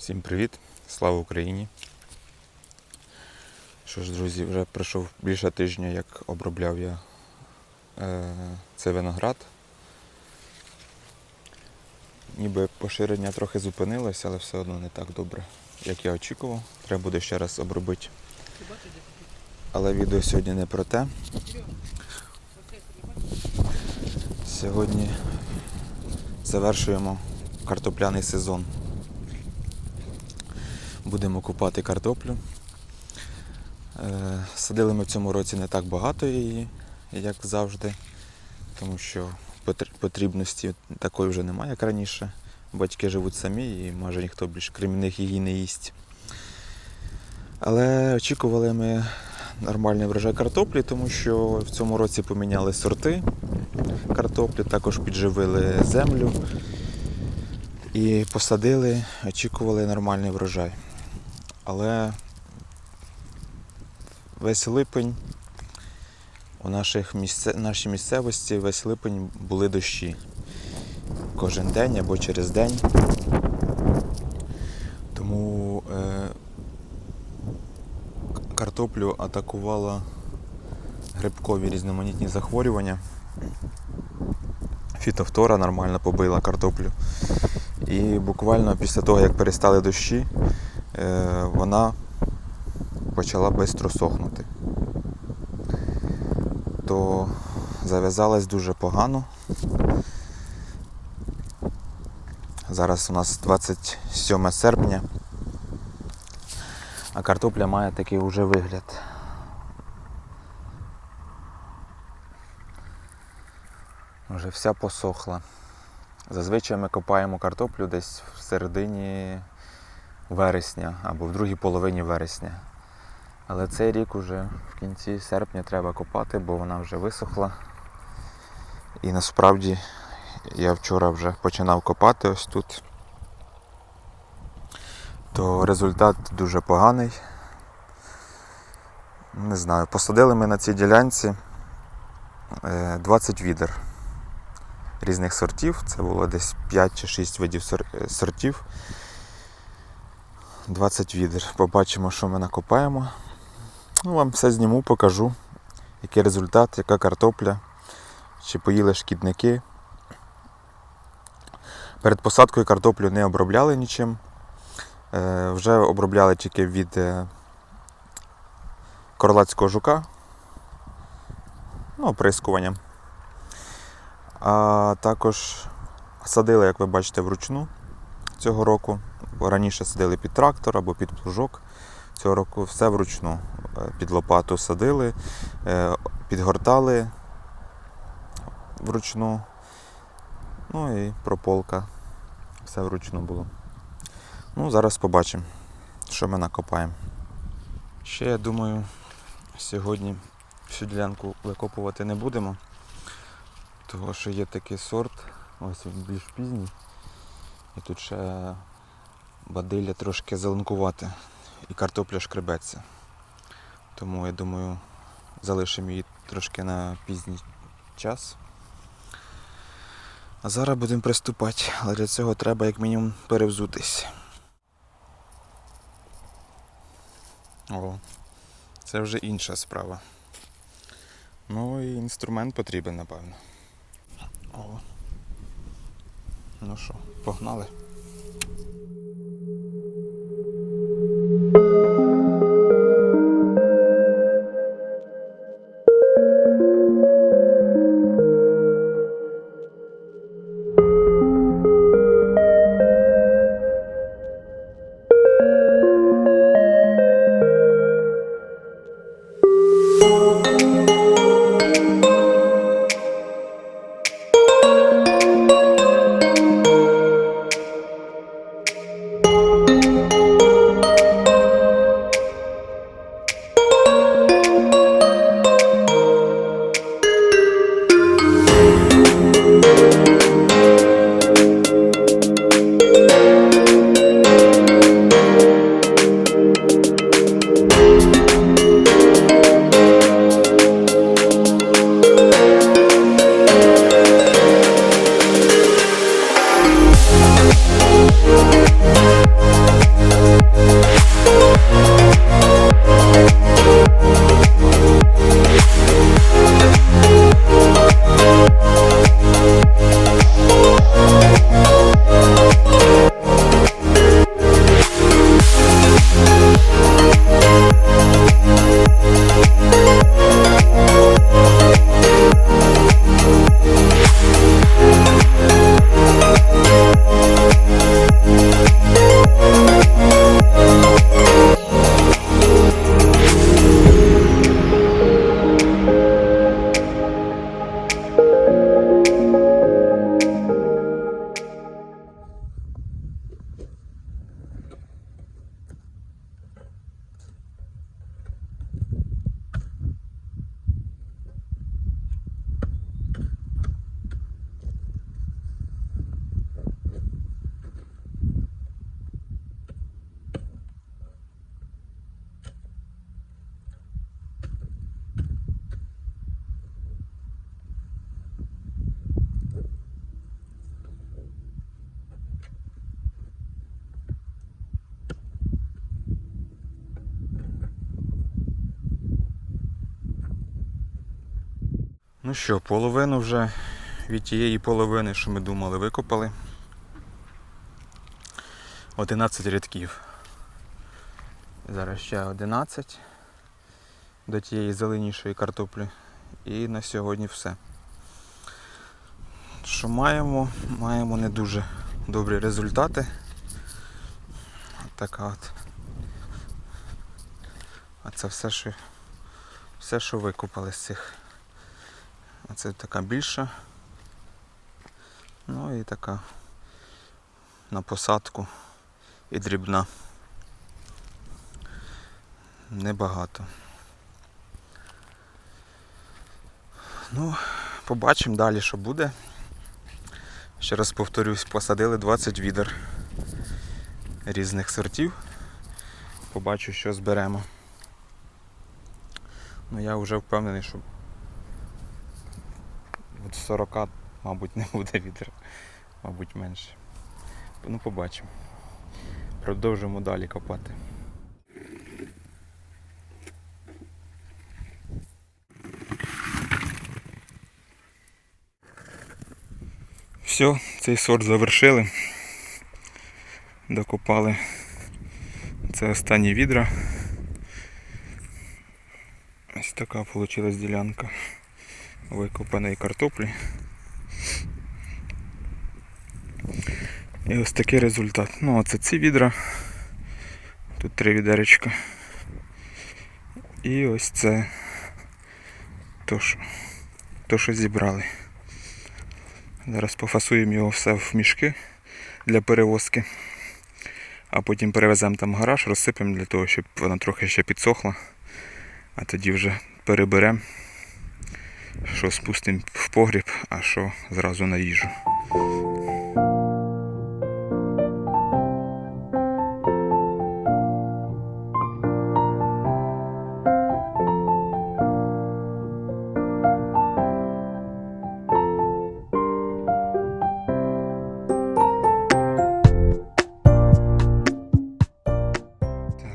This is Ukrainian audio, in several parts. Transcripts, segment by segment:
Всім привіт! Слава Україні! Що ж, друзі, вже пройшов більше тижня, як обробляв я е, цей виноград. Ніби поширення трохи зупинилося, але все одно не так добре, як я очікував. Треба буде ще раз обробити. Але відео сьогодні не про те. Сьогодні завершуємо картопляний сезон. Будемо купати картоплю. Е, Садили ми в цьому році не так багато її, як завжди, тому що потрібності такої вже немає, як раніше. Батьки живуть самі і майже ніхто більш крім них її не їсть. Але очікували ми нормальний врожай картоплі, тому що в цьому році поміняли сорти картоплі, також підживили землю і посадили, очікували нормальний врожай. Але весь липень у наших місце... нашій місцевості весь липень були дощі. Кожен день або через день. Тому е... картоплю атакувала грибкові різноманітні захворювання. Фітофтора нормально побила картоплю. І буквально після того, як перестали дощі, вона почала швидко сохнути. То зав'язалась дуже погано. Зараз у нас 27 серпня, а картопля має такий уже вигляд. Вже вся посохла. Зазвичай ми копаємо картоплю десь в середині вересня або в другій половині вересня. Але цей рік уже в кінці серпня треба копати, бо вона вже висохла. І насправді я вчора вже починав копати ось тут. То результат дуже поганий. Не знаю, посадили ми на цій ділянці е, 20 відер різних сортів. Це було десь 5 чи 6 видів сор- е, сортів. 20 відер. Побачимо, що ми накопаємо. Ну, вам все зніму, покажу, який результат, яка картопля, чи поїли шкідники. Перед посадкою картоплю не обробляли нічим. Е, вже обробляли тільки від е, королацького жука. Ну, оприскуванням. А також садили, як ви бачите, вручну цього року. Раніше садили під трактор або під плужок. Цього року все вручну. Е, Під лопату садили, е, підгортали вручну. Ну і прополка. Все вручну було. Ну, зараз побачимо, що ми накопаємо. Ще я думаю, сьогодні всю ділянку викопувати не будемо. Того, що є такий сорт, ось він більш пізній. І тут ще бадилля трошки зеленкувати і картопля шкребеться. Тому я думаю, залишимо її трошки на пізній час. А зараз будемо приступати, але для цього треба як мінімум перевзутись. О, це вже інша справа. Ну і інструмент потрібен, напевно. О. Ну що, погнали? Ну що, половину вже від тієї половини, що ми думали, викопали. 11 рядків. Зараз ще 11 до тієї зеленішої картоплі. І на сьогодні все. Що маємо? Маємо не дуже добрі результати. Така от. А це все, що, все, що викопали з цих. Оце така більша. Ну і така на посадку і дрібна. Небагато. Ну, побачимо далі, що буде. Ще раз повторюсь, посадили 20 відер різних сортів. Побачу, що зберемо. Ну я вже впевнений, що 40, мабуть, не буде відер, мабуть, менше. Ну, побачимо. Продовжимо далі копати. Все, цей сорт завершили. Докопали. Це останні відра. Ось така вийшла ділянка викопаної картоплі. І ось такий результат. Ну, оце ці відра. Тут три відеречка. І ось це то, що, то, що зібрали. Зараз пофасуємо його все в мішки для перевозки. А потім перевеземо там гараж, розсипемо для того, щоб вона трохи ще підсохла. А тоді вже переберемо, що спустимо в погріб, а що зразу на.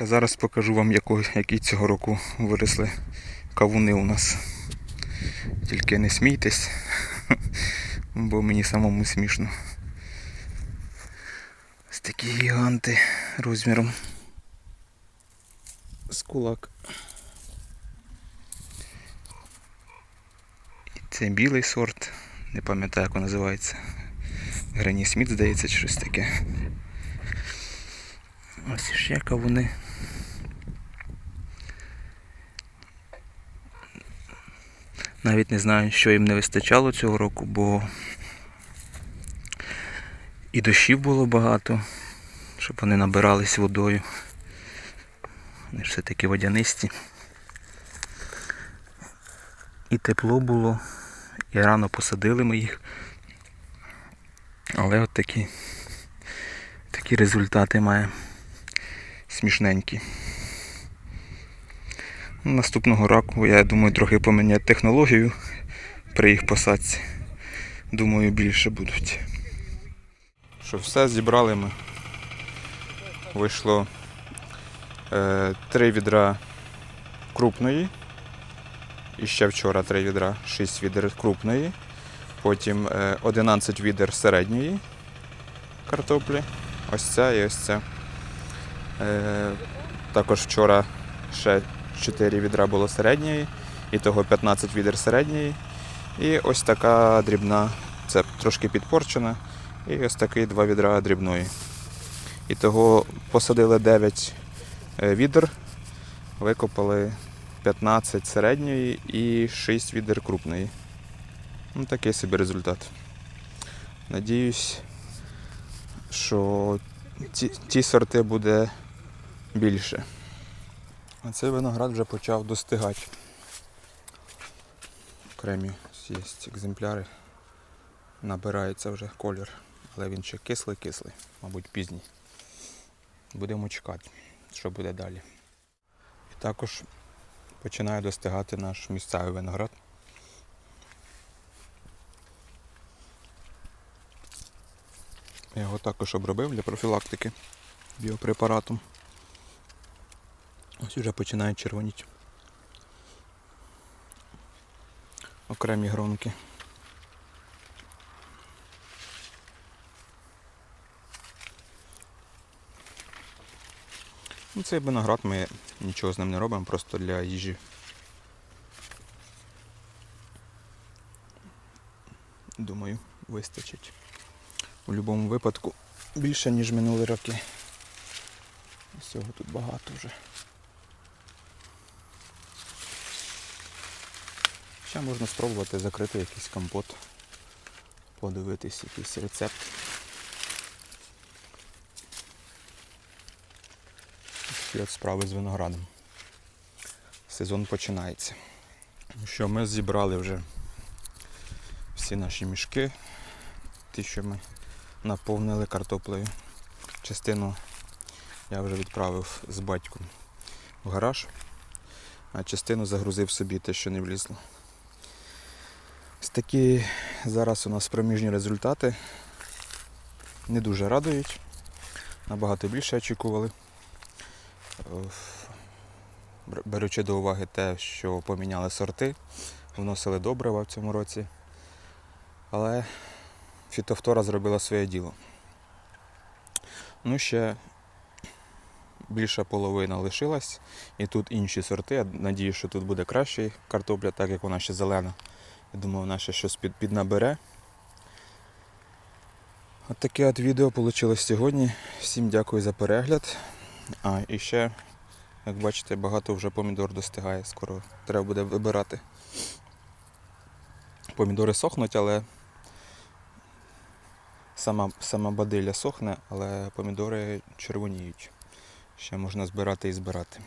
А зараз покажу вам, які цього року виросли кавуни у нас. Тільки не смійтесь, бо мені самому смішно. Ось такі гіганти розміром. З кулак. І це білий сорт, не пам'ятаю, як він називається. Грані Сміт, здається, чи щось таке. Ось ще кавуни. Навіть не знаю, що їм не вистачало цього року, бо і дощів було багато, щоб вони набирались водою. Вони все-таки водянисті. І тепло було, і рано посадили ми їх. Але от такі, такі результати має смішненькі. Наступного року, я думаю, трохи поміняти технологію при їх посадці. Думаю, більше будуть. Що все зібрали ми. Вийшло е, три відра крупної. І ще вчора три відра, 6 відер крупної. Потім е, 11 відер середньої картоплі. Ось ця і ось ця. Е, також вчора ще 4 відра було середньої, і того 15 відер середньої. І ось така дрібна, це трошки підпорчена, і ось такий два відра дрібної. І того посадили 9 е, відер, викопали 15 середньої і 6 відер крупної. Ну, такий собі результат. Надіюсь, що ті, ті сорти буде більше. А цей виноград вже почав достигати. Окремі є екземпляри. Набирається вже колір, але він ще кислий-кислий, мабуть, пізній. Будемо чекати, що буде далі. І також починає достигати наш місцевий виноград. Я його також обробив для профілактики біопрепаратом. Ось вже починають червоніти. окремі гронки. Ну, цей виноград ми нічого з ним не робимо, просто для їжі. Думаю, вистачить. У будь-якому випадку більше, ніж минулі роки. Всього тут багато вже. Ще можна спробувати закрити якийсь компот, подивитись якийсь рецепт. Такі от справи з виноградом. Сезон починається. Ну Що ми зібрали вже всі наші мішки, ті, що ми наповнили картоплею. Частину я вже відправив з батьком в гараж, а частину загрузив собі те, що не влізло. Такі зараз у нас проміжні результати. Не дуже радують. Набагато більше очікували. Беручи до уваги те, що поміняли сорти, вносили добрива в цьому році. Але фітофтора зробила своє діло. Ну, ще більша половина лишилась, і тут інші сорти. Я надію, що тут буде краще картопля, так як вона ще зелена. Я думаю, вона ще щось під, піднабере. От таке от відео вийшло сьогодні. Всім дякую за перегляд. А, і ще, як бачите, багато вже помідор достигає. Скоро треба буде вибирати. Помідори сохнуть, але сама, сама бадилля сохне, але помідори червоніють. Ще можна збирати і збирати.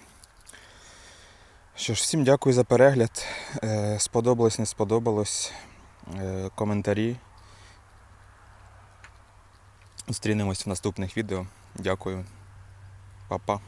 Що ж, всім дякую за перегляд. Е, Сподобалось, не сподобалось. Е, Коментарі. Зустрінемось в наступних відео. Дякую. Па-па.